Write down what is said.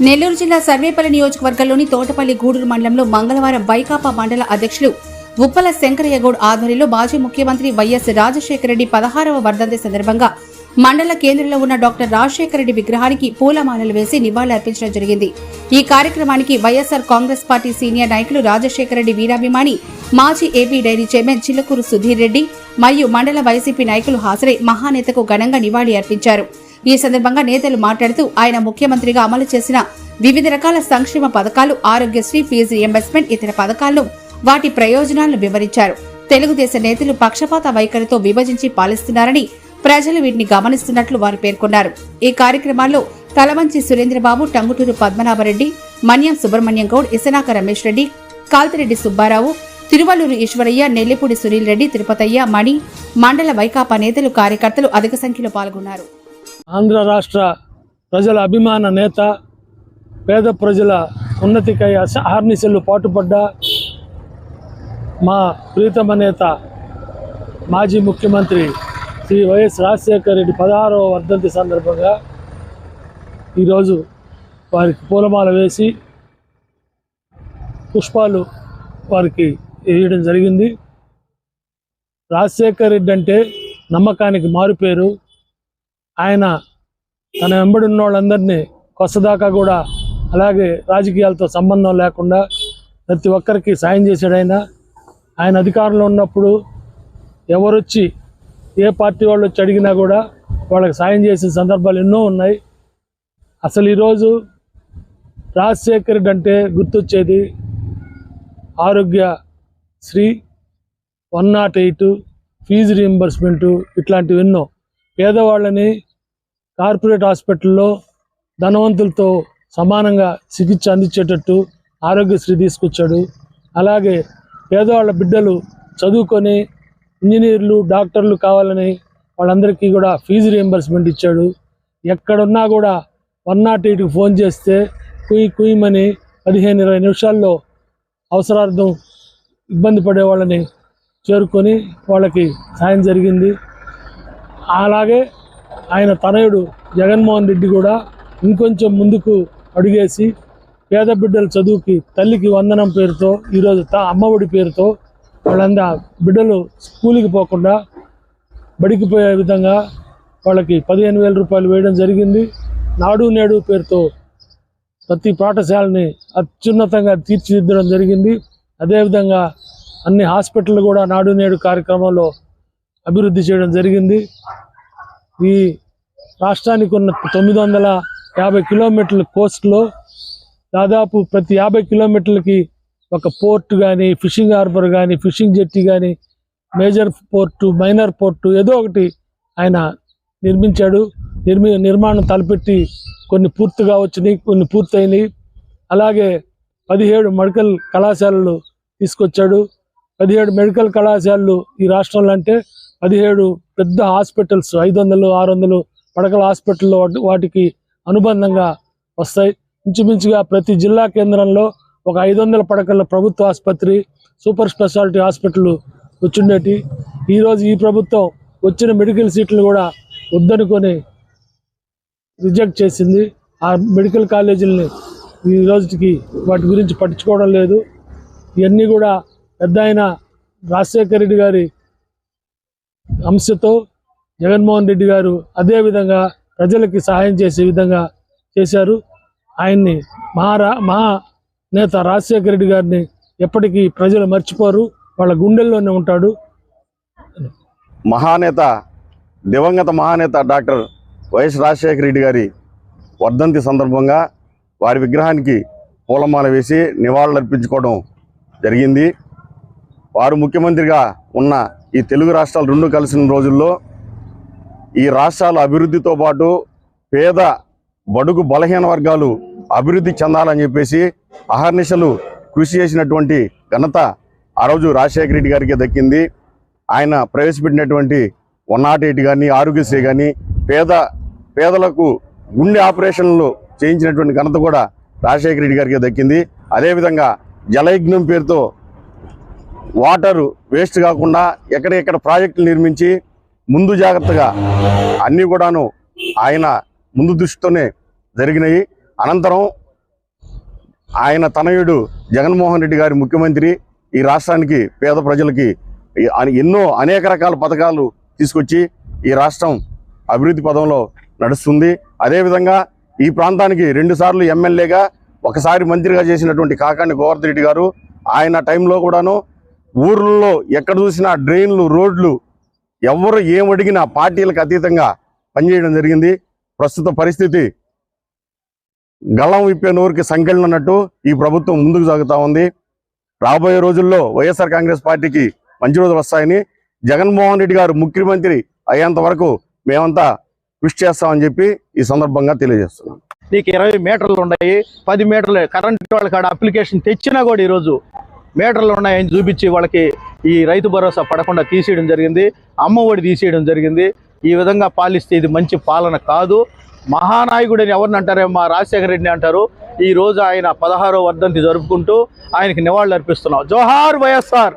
నెల్లూరు జిల్లా సర్వేపల్లి నియోజకవర్గంలోని తోటపల్లి గూడూరు మండలంలో మంగళవారం వైకాపా మండల అధ్యక్షులు ఉప్పల శంకరయ్యగౌడ్ ఆధ్వర్యంలో మాజీ ముఖ్యమంత్రి వైఎస్ రాజశేఖర రెడ్డి పదహారవ వర్ధంతి సందర్భంగా మండల కేంద్రంలో ఉన్న డాక్టర్ రాజశేఖర రెడ్డి విగ్రహానికి పూలమాలలు వేసి నివాళులర్పించడం జరిగింది. ఈ కార్యక్రమానికి వైఎస్ఆర్ కాంగ్రెస్ పార్టీ సీనియర్ నాయకులు రాజశేఖర రెడ్డి వీరాభిమాని మాజీ AP dairy chairman Chillakuru Sudheer Reddy మరియు మండల వైసీపీ నాయకులు హాజరై మహానేతకు ఘనంగా నివాళి అర్పించారు ఈ సందర్భంగా నేతలు మాట్లాడుతూ ఆయన ముఖ్యమంత్రిగా అమలు చేసిన వివిధ రకాల సంక్షేమ పథకాలు ఆరోగ్యశ్రీ ఫీజు రియంబర్స్మెంట్ ఇతర పథకాలను వాటి ప్రయోజనాలను వివరించారు. తెలుగుదేశం నేతలు పక్షపాత వైఖరితో విభజించి పాలిస్తున్నారని ప్రజలు వీటిని గమనిస్తున్నట్లు వారు పేర్కొన్నారు. ఈ కార్యక్రమాల్లో తలవంచి సురేంద్రబాబు టంగుటూరు పద్మనాభరెడ్డి మన్యం సుబ్రహ్మణ్యం గౌడ్ ఇసనాక రమేష్ రెడ్డి కాల్తిరెడ్డి సుబ్బారావు తిరువల్లూరు ఈశ్వరయ్య నెల్లిపూడి సునీల్ రెడ్డి తిరుపతయ్య మణి మండల వైకాపా నేతలు కార్యకర్తలు అధిక సంఖ్యలో పాల్గొన్నారు. ఆంధ్ర రాష్ట్ర ప్రజల అభిమాన నేత పేద ప్రజల ఉన్నతికై అస- పాటుపడ్డ మా ప్రీతమ నేత మాజీ ముఖ్యమంత్రి శ్రీ వైఎస్ రాజశేఖర రెడ్డి పదహారవ వర్ధంతి సందర్భంగా ఈరోజు వారికి పూలమాల వేసి పుష్పాలు వారికి వేయడం జరిగింది. రాజశేఖర రెడ్డి అంటే నమ్మకానికి మారుపేరు ఆయన తన వెంబడి ఉన్న వాళ్ళందరినీ కొత్తదాకా కూడా అలాగే రాజకీయాలతో సంబంధం లేకుండా ప్రతి ఒక్కరికి సాయం చేశాడు ఆయన. ఆయన అధికారంలో ఉన్నప్పుడు ఎవరొచ్చి ఏ పార్టీ వాళ్ళు వచ్చి అడిగినా కూడా వాళ్ళకి సాయం చేసిన సందర్భాలు ఎన్నో ఉన్నాయి. అసలు ఈరోజు రాజశేఖర్ రెడ్డి అంటే గుర్తొచ్చేది Aarogya Sri one not eight fee reimbursement ఇట్లాంటివి ఎన్నో పేదవాళ్ళని కార్పొరేట్ హాస్పిటల్లో ధనవంతులతో సమానంగా చికిత్స అందించేటట్టు ఆరోగ్యశ్రీ తీసుకొచ్చాడు. అలాగే పేదవాళ్ళ బిడ్డలు చదువుకొని ఇంజనీర్లు డాక్టర్లు కావాలని వాళ్ళందరికీ కూడా ఫీజు రియంబర్స్మెంట్ ఇచ్చాడు. ఎక్కడున్నా కూడా వన్ నాట్ ఎయిట్కి ఫోన్ చేస్తే కుయి కుయ్యమని పదిహేను ఇరవై నిమిషాల్లో అవసరార్థం ఇబ్బంది పడే వాళ్ళని చేరుకొని వాళ్ళకి సాయం జరిగింది. అలాగే ఆయన తనయుడు జగన్మోహన్ రెడ్డి కూడా ఇంకొంచెం ముందుకు అడుగేసి పేద బిడ్డల చదువుకి తల్లికి వందనం పేరుతో ఈరోజు తా అమ్మఒడి పేరుతో వాళ్ళందా బిడ్డలు స్కూల్కి పోకుండా బడికి పోయే విధంగా వాళ్ళకి పదిహేను వేల రూపాయలు వేయడం జరిగింది. నాడు నేడు పేరుతో ప్రతి పాఠశాలని అత్యున్నతంగా తీర్చిదిద్దడం జరిగింది. అదేవిధంగా అన్ని హాస్పిటల్ కూడా నాడు నేడు కార్యక్రమంలో అభివృద్ధి చేయడం జరిగింది. ఈ రాష్ట్రానికి ఉన్న తొమ్మిది వందల యాభై కిలోమీటర్ల కోస్ట్లో దాదాపు ప్రతి యాభై కిలోమీటర్లకి ఒక పోర్ట్ కానీ ఫిషింగ్ హార్బర్ కానీ ఫిషింగ్ జెట్టి కానీ మేజర్ పోర్టు మైనర్ పోర్టు ఏదో ఒకటి ఆయన నిర్మించాడు. నిర్మి నిర్మాణం తలపెట్టి కొన్ని పూర్తిగా వచ్చినాయి కొన్ని పూర్తయినాయి. అలాగే పదిహేడు మెడికల్ కళాశాలలు తీసుకొచ్చాడు. పదిహేడు మెడికల్ కళాశాలలు ఈ రాష్ట్రంలో అంటే పదిహేడు పెద్ద హాస్పిటల్స్ ఐదు వందలు ఆరు వందలు పడకల హాస్పిటల్లో వాటికి అనుబంధంగా వస్తాయి. ఇంచుమించుగా ప్రతి జిల్లా కేంద్రంలో ఒక ఐదు వందల పడకల ప్రభుత్వ ఆసుపత్రి సూపర్ స్పెషాలిటీ హాస్పిటల్ వచ్చిండేటి. ఈరోజు ఈ ప్రభుత్వం వచ్చిన మెడికల్ సీట్లు కూడా వద్దనుకొని రిజెక్ట్ చేసింది. ఆ మెడికల్ కాలేజీలని ఈ రోజుకి వాటి గురించి పట్టించుకోవడం లేదు. ఇవన్నీ కూడా పెద్ద ఆయన రాజశేఖర రెడ్డి గారి అంశతో జగన్మోహన్ రెడ్డి గారు అదే విధంగా ప్రజలకి సహాయం చేసే విధంగా చేశారు. ఆయన్ని మహారా మహా నేత రాజశేఖర రెడ్డి గారిని ఎప్పటికీ ప్రజలు మర్చిపోరు వాళ్ళ గుండెల్లోనే ఉంటాడు. మహానేత దివంగత మహానేత డాక్టర్ వైఎస్ రాజశేఖర రెడ్డి గారి వర్ధంతి సందర్భంగా వారి విగ్రహానికి పూలమాల వేసి నివాళులర్పించుకోవడం జరిగింది. వారు ముఖ్యమంత్రిగా ఉన్న ఈ తెలుగు రాష్ట్రాలు రెండు కలిసిన రోజుల్లో ఈ రాష్ట్రాల అభివృద్ధితో పాటు పేద బడుగు బలహీన వర్గాలు అభివృద్ధి చెందాలని చెప్పేసి అహర్నిశలు కృషి చేసినటువంటి ఘనత ఆ రోజు రాజశేఖర రెడ్డి గారికి దక్కింది. ఆయన ప్రవేశపెట్టినటువంటి వన్ నాట్ ఎయిట్ కానీ ఆరోగ్యశ్రీ కానీ పేద పేదలకు గుండె ఆపరేషన్లు చేయించినటువంటి ఘనత కూడా రాజశేఖర రెడ్డి గారికి దక్కింది. అదేవిధంగా జలయజ్ఞం పేరుతో వాటర్ వేస్ట్ కాకుండా ఎక్కడెక్కడ ప్రాజెక్టులు నిర్మించి ముందు జాగ్రత్తగా అన్నీ కూడాను ఆయన ముందు దృష్టితోనే జరిగినాయి. అనంతరం ఆయన తనయుడు జగన్మోహన్ రెడ్డి గారి ముఖ్యమంత్రి ఈ రాష్ట్రానికి పేద ప్రజలకి ఎన్నో అనేక రకాల పథకాలు తీసుకొచ్చి ఈ రాష్ట్రం అభివృద్ధి పదంలో నడుస్తుంది. అదేవిధంగా ఈ ప్రాంతానికి రెండుసార్లు ఎమ్మెల్యేగా ఒకసారి మంత్రిగా చేసినటువంటి కాకాణి గోవర్ధన్ రెడ్డి గారు ఆయన టైంలో కూడాను ఊర్లలో ఎక్కడ చూసినా డ్రైన్లు రోడ్లు ఎవరు ఏం అడిగినా పార్టీలకు అతీతంగా పనిచేయడం జరిగింది. ప్రస్తుత పరిస్థితి గళం విప్పే నోరుకి సంఖ్యలు అన్నట్టు ఈ ప్రభుత్వం ముందుకు సాగుతా ఉంది. రాబోయే రోజుల్లో వైఎస్ఆర్ కాంగ్రెస్ పార్టీకి మంచి రోజులు వస్తాయని జగన్మోహన్ రెడ్డి గారు ముఖ్యమంత్రి అయ్యేంత వరకు మేమంతా కృషి చేస్తామని చెప్పి ఈ సందర్భంగా తెలియజేస్తున్నాం. నీకు ఇరవై మీటర్లు ఉన్నాయి పది మీటర్లు కరెంట్ వాళ్ళ కాడ అప్లికేషన్ తెచ్చినా కూడా ఈరోజు మీటర్లు ఉన్నాయని చూపించి వాళ్ళకి ఈ రైతు భరోసా పడకుండా తీసేయడం జరిగింది. అమ్మ ఒడి తీసేయడం జరిగింది. ఈ విధంగా పాలిస్తే ఇది మంచి పాలన కాదు. మహానాయకుడని ఎవరిని అంటారే మా రాజశేఖర రెడ్డిని అంటారు. ఈ రోజు ఆయన పదహారో వర్ధంతి జరుపుకుంటూ ఆయనకి నివాళులు అర్పిస్తున్నాం జోహార్ వైఎస్ఆర్!